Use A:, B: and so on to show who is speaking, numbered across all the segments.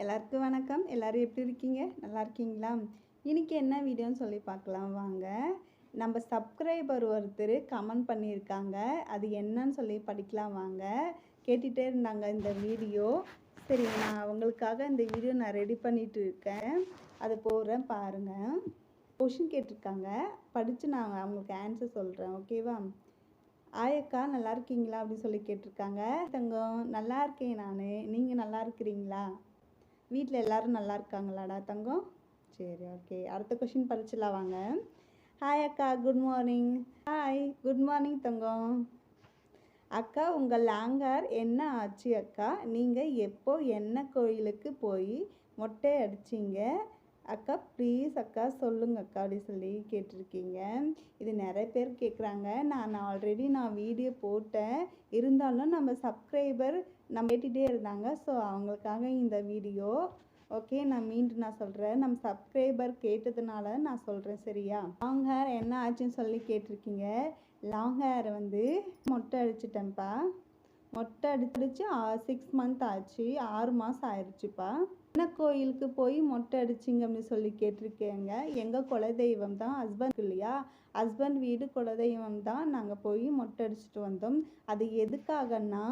A: எல்லாருக்கும் வணக்கம் எல்லோரும் எப்படி இருக்கீங்க நல்லா இருக்கீங்களா இன்றைக்கி என்ன வீடியோன்னு சொல்லி பார்க்கலாம் வாங்க நம்ம சப்ஸ்கிரைபர் ஒருத்தர் கமெண்ட் பண்ணியிருக்காங்க அது என்னன்னு சொல்லி படிக்கலாம் வாங்க கேட்டுகிட்டே இருந்தாங்க இந்த வீடியோ சரி நான் அவங்களுக்காக இந்த வீடியோ நான் ரெடி பண்ணிகிட்டு இருக்கேன் அது போகிறேன் பாருங்கள் கொஷின் கேட்டிருக்காங்க படித்து நான் அவங்களுக்கு ஆன்சர் சொல்கிறேன் ஓகேவா ஆயக்கா நல்லா இருக்கீங்களா அப்படின்னு சொல்லி கேட்டிருக்காங்க தங்கம் நல்லா இருக்கேன் நான் நீங்கள் நல்லா இருக்கிறீங்களா வீட்டில் எல்லோரும் நல்லா இருக்காங்களாடா தங்கம் சரி ஓகே அடுத்த கொஷின் படிச்சிடலாம் வாங்க ஹாய் அக்கா good morning hi good morning தங்கம் அக்கா உங்கள் லாங்கார் என்ன ஆச்சு அக்கா நீங்கள் எப்போ என்ன கோயிலுக்கு போய் மொட்டை அடிச்சிங்க அக்கா ப்ளீஸ் அக்கா சொல்லுங்க அக்கா அப்படி சொல்லி கேட்டிருக்கீங்க இது நிறைய பேர் கேட்குறாங்க நான் ஆல்ரெடி நான் வீடியோ போட்டேன் இருந்தாலும் நம்ம சப்ஸ்கிரைபர் நம்ம கேட்டுகிட்டே இருந்தாங்க ஸோ அவங்களுக்காக இந்த வீடியோ ஓகே நான் மீண்டும் நான் சொல்கிறேன் நம்ம சப்ஸ்கிரைபர் கேட்டதுனால நான் சொல்கிறேன் சரியா லாங் ஹேர் என்ன ஆச்சுன்னு சொல்லி கேட்டிருக்கீங்க லாங் ஹேர் வந்து மொட்டை அடிச்சிட்டேன்ப்பா மொட்டை அடிச்சு சிக்ஸ் மந்த் ஆச்சு ஆறு மாதம் ஆயிடுச்சுப்பா என்ன கோயிலுக்கு போய் மொட்டை அடிச்சிங்க அப்படின்னு சொல்லி கேட்டிருக்கேங்க எங்கள் குலதெய்வம் தான் ஹஸ்பண்ட் இல்லையா ஹஸ்பண்ட் வீடு குலதெய்வம் தான் நாங்கள் போய் மொட்டை அடிச்சிட்டு வந்தோம் அது எதுக்காகன்னா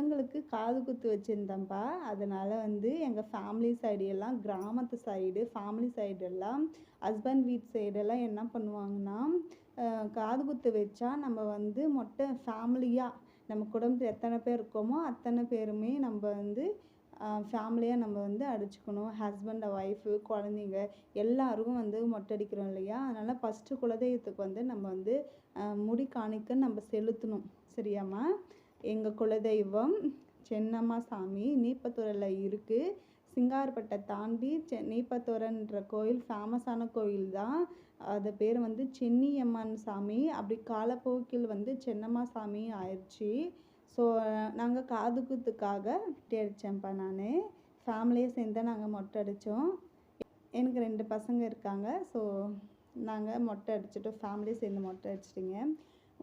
A: எங்களுக்கு காது குத்து வச்சுருந்தேன்ப்பா அதனால் வந்து எங்கள் ஃபேமிலி சைடு எல்லாம் கிராமத்து சைடு ஃபேமிலி சைடு எல்லாம் ஹஸ்பண்ட் வீட் சைடெல்லாம் என்ன பண்ணுவாங்கன்னா காது குத்து வச்சா நம்ம வந்து மொட்டை ஃபேமிலியாக நம்ம குடும்பத்தில் எத்தனை பேர் இருக்கோமோ அத்தனை பேருமே நம்ம வந்து ஃபேமிலியாக நம்ம வந்து அடிச்சுக்கணும் ஹஸ்பண்ட் ஒய்ஃபு குழந்தைங்க எல்லாருக்கும் வந்து மொட்டை அடிக்கிறோம் இல்லையா அதனால் ஃபஸ்ட்டு குலதெய்வத்துக்கு வந்து நம்ம வந்து முடி காணிக்க நம்ம செலுத்தணும் சரியாம்மா எங்கள் குலதெய்வம் சென்னம்மா சாமி நீப்பத்தூரில் இருக்குது சிங்கார்பட்டை தாண்டி நெய்பத்தோரன்ற கோயில் ஃபேமஸான கோயில் தான் அது பேர் வந்து சென்னியம்மன் சாமி அப்படி காலப்போக்கில் வந்து சென்னம்மா சாமி ஆயிடுச்சு ஸோ நாங்கள் காதுகுத்துக்காக அடித்தேன்ப்பா நான் ஃபேமிலியை சேர்ந்து நாங்கள் மொட்டை அடித்தோம் எனக்கு ரெண்டு பசங்க இருக்காங்க ஸோ நாங்கள் மொட்டை அடிச்சிட்டோம் ஃபேமிலியை சேர்ந்து மொட்டை அடிச்சிட்டிங்க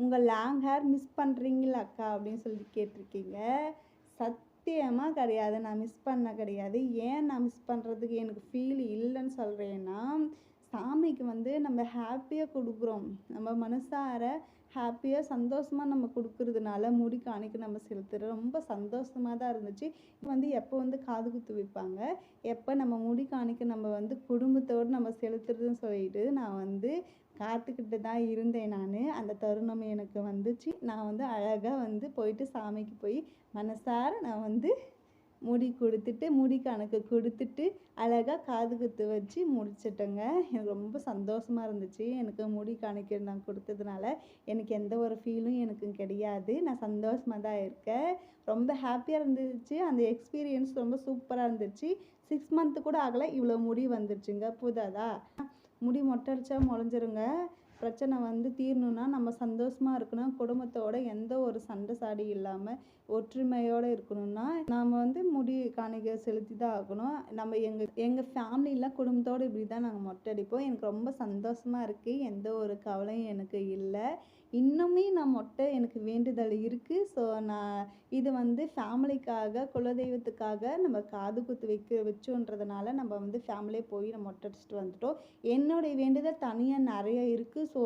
A: உங்கள் லாங் ஹேர் மிஸ் பண்ணுறீங்களா அக்கா அப்படின்னு சொல்லி கேட்டிருக்கீங்க சத் நிச்சயமாக கிடையாது நான் மிஸ் பண்ண கிடையாது ஏன் நான் மிஸ் பண்ணுறதுக்கு எனக்கு ஃபீல் இல்லைன்னு சொல்கிறேன்னா சாமிக்கு வந்து நம்ம ஹாப்பியாக கொடுக்குறோம் நம்ம மனசார ஹாப்பியாக சந்தோஷமாக நம்ம கொடுக்கறதுனால முடி காணிக்க நம்ம செலுத்துகிற ரொம்ப சந்தோஷமாக தான் இருந்துச்சு இப்போ வந்து எப்போ வந்து காது குத்து வைப்பாங்க எப்போ நம்ம முடி காணிக்க நம்ம வந்து குடும்பத்தோடு நம்ம செலுத்துறதுன்னு சொல்லிட்டு நான் வந்து காத்துக்கிட்டு தான் இருந்தேன் நான் அந்த தருணம் எனக்கு வந்துச்சு நான் வந்து அழகாக வந்து போயிட்டு சாமிக்கு போய் மனசார நான் வந்து முடி கொடுத்துட்டு முடி கணக்கு கொடுத்துட்டு அழகாக காது குத்து வச்சு முடிச்சிட்டேங்க எனக்கு ரொம்ப சந்தோஷமாக இருந்துச்சு எனக்கு முடி கணக்கு நான் கொடுத்ததுனால எனக்கு எந்த ஒரு ஃபீலும் எனக்கு கிடையாது நான் சந்தோஷமாக தான் இருக்கேன் ரொம்ப ஹாப்பியாக இருந்துச்சு அந்த எக்ஸ்பீரியன்ஸ் ரொம்ப சூப்பராக இருந்துச்சு சிக்ஸ் மந்த்து கூட ஆகலை இவ்வளோ முடி வந்துருச்சுங்க புதாதா முடி மொட்டடிச்சா முளைஞ்சிருங்க பிரச்சனை வந்து தீரணும்னா நம்ம சந்தோஷமாக இருக்கணும் குடும்பத்தோட எந்த ஒரு சண்டை சாடி இல்லாமல் ஒற்றுமையோடு இருக்கணும்னா நாம் வந்து முடி காணிக்க செலுத்தி தான் ஆகணும் நம்ம எங்கள் எங்கள் ஃபேமிலியில் குடும்பத்தோடு இப்படி தான் நாங்கள் மொட்டடிப்போம் எனக்கு ரொம்ப சந்தோஷமாக இருக்குது எந்த ஒரு கவலையும் எனக்கு இல்லை இன்னுமே நான் மொட்டை எனக்கு வேண்டுதல் இருக்குது ஸோ நான் இது வந்து ஃபேமிலிக்காக குலதெய்வத்துக்காக நம்ம காது குத்து வைக்க வச்சோன்றதுனால நம்ம வந்து ஃபேமிலியே போய் நம்ம மொட்டை அடிச்சுட்டு வந்துட்டோம் என்னுடைய வேண்டுதல் தனியாக நிறைய இருக்குது ஸோ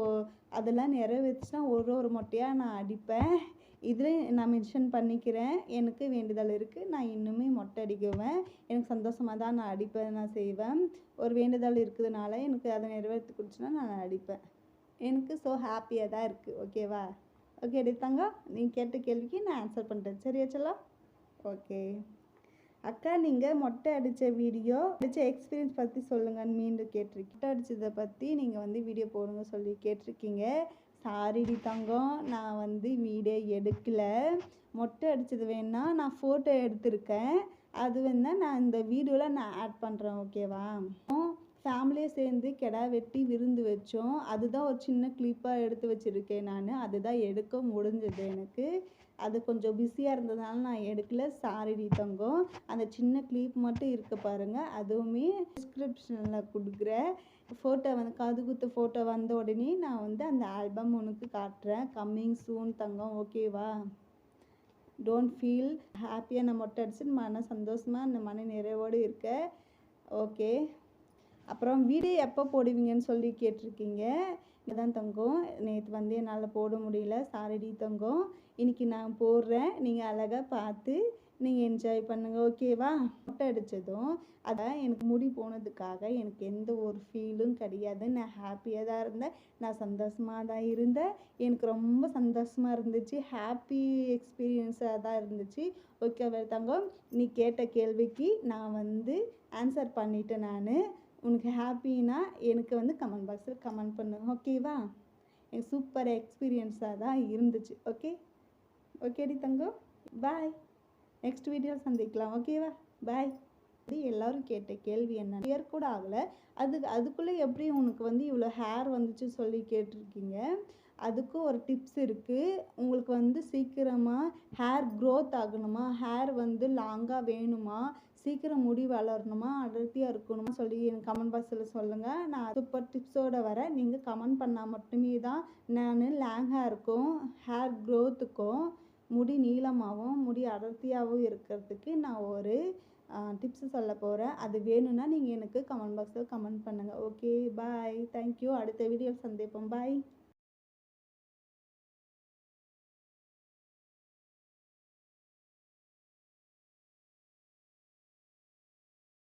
A: அதெல்லாம் நிறைவேற்றுச்சுன்னா ஒரு ஒரு மொட்டையாக நான் அடிப்பேன் இதில் நான் மென்ஷன் பண்ணிக்கிறேன் எனக்கு வேண்டுதல் இருக்குது நான் இன்னுமே மொட்டை அடிக்குவேன் எனக்கு சந்தோஷமாக தான் நான் அடிப்பேன் நான் செய்வேன் ஒரு வேண்டுதல் இருக்கிறதுனால எனக்கு அதை நிறைவேற்றி கொடுத்துன்னா நான் அடிப்பேன் எனக்கு ஸோ ஹாப்பியாக தான் இருக்குது ஓகேவா ஓகே தங்கம் நீ கேட்ட கேள்விக்கு நான் ஆன்சர் பண்ணுறேன் சரியா சொல்லா ஓகே அக்கா நீங்கள் மொட்டை அடித்த வீடியோ அடித்த எக்ஸ்பீரியன்ஸ் பற்றி சொல்லுங்கன்னு மீண்டும் கேட்டிருக்கீங்க மொட்டை அடித்ததை பற்றி நீங்கள் வந்து வீடியோ போடுங்க சொல்லி கேட்டிருக்கீங்க சாரிடி தங்கம் நான் வந்து வீடியோ எடுக்கலை மொட்டை அடித்தது வேணால் நான் ஃபோட்டோ எடுத்திருக்கேன் அது வந்து நான் இந்த வீடியோவில் நான் ஆட் பண்ணுறேன் ஓகேவா ஃபேமிலியாக சேர்ந்து கிடா வெட்டி விருந்து வச்சோம் அதுதான் ஒரு சின்ன கிளிப்பாக எடுத்து வச்சுருக்கேன் நான் அதுதான் எடுக்க முடிஞ்சது எனக்கு அது கொஞ்சம் பிஸியாக இருந்ததுனால நான் எடுக்கல சாரிடி தங்கம் அந்த சின்ன கிளிப் மட்டும் இருக்க பாருங்கள் அதுவுமே டிஸ்கிரிப்ஷனில் கொடுக்குறேன் ஃபோட்டோ வந்து கதுகுத்து ஃபோட்டோ வந்த உடனே நான் வந்து அந்த ஆல்பம் உனக்கு காட்டுறேன் கம்மிங் சூன் தங்கம் ஓகேவா டோன்ட் ஃபீல் ஹாப்பியாக நான் மொட்டை அடிச்சுட்டு மன சந்தோஷமாக அந்த மன நிறைவோடு இருக்க ஓகே அப்புறம் வீடு எப்போ போடுவீங்கன்னு சொல்லி கேட்டிருக்கீங்க தான் தங்கும் நேற்று வந்து என்னால் போட முடியல சாரடி தங்கும் இன்றைக்கி நான் போடுறேன் நீங்கள் அழகாக பார்த்து நீங்கள் என்ஜாய் பண்ணுங்கள் ஓகேவா மொட்டை அடித்ததும் அதான் எனக்கு முடி போனதுக்காக எனக்கு எந்த ஒரு ஃபீலும் கிடையாது நான் ஹாப்பியாக தான் இருந்தேன் நான் சந்தோஷமாக தான் இருந்தேன் எனக்கு ரொம்ப சந்தோஷமாக இருந்துச்சு ஹாப்பி எக்ஸ்பீரியன்ஸாக தான் இருந்துச்சு ஓகே தங்கம் நீ கேட்ட கேள்விக்கு நான் வந்து ஆன்சர் பண்ணிட்டேன் நான் உனக்கு ஹாப்பின்னா எனக்கு வந்து கமெண்ட் பாக்ஸில் கமெண்ட் பண்ணு ஓகேவா எனக்கு சூப்பர் எக்ஸ்பீரியன்ஸாக தான் இருந்துச்சு ஓகே ஓகேடி தங்கம் பாய் நெக்ஸ்ட் வீடியோ சந்திக்கலாம் ஓகேவா பாய் இது எல்லோரும் கேட்ட கேள்வி என்ன ஹேர் கூட ஆகலை அது அதுக்குள்ளே எப்படி உனக்கு வந்து இவ்வளோ ஹேர் வந்துச்சு சொல்லி கேட்டிருக்கீங்க அதுக்கும் ஒரு டிப்ஸ் இருக்குது உங்களுக்கு வந்து சீக்கிரமாக ஹேர் க்ரோத் ஆகணுமா ஹேர் வந்து லாங்காக வேணுமா சீக்கிரம் முடி வளரணுமா அடர்த்தியாக இருக்கணுமா சொல்லி எனக்கு கமெண்ட் பாக்ஸில் சொல்லுங்கள் நான் சூப்பர் டிப்ஸோடு வரேன் நீங்கள் கமெண்ட் பண்ணால் மட்டுமே தான் நான் லேங்காக இருக்கும் ஹேர் க்ரோத்துக்கும் முடி நீளமாகவும் முடி அடர்த்தியாகவும் இருக்கிறதுக்கு நான் ஒரு டிப்ஸ் சொல்ல போகிறேன் அது வேணும்னா நீங்கள் எனக்கு கமெண்ட் பாக்ஸில் கமெண்ட் பண்ணுங்கள் ஓகே பாய் தேங்க்யூ அடுத்த வீடியோ சந்திப்போம் பாய்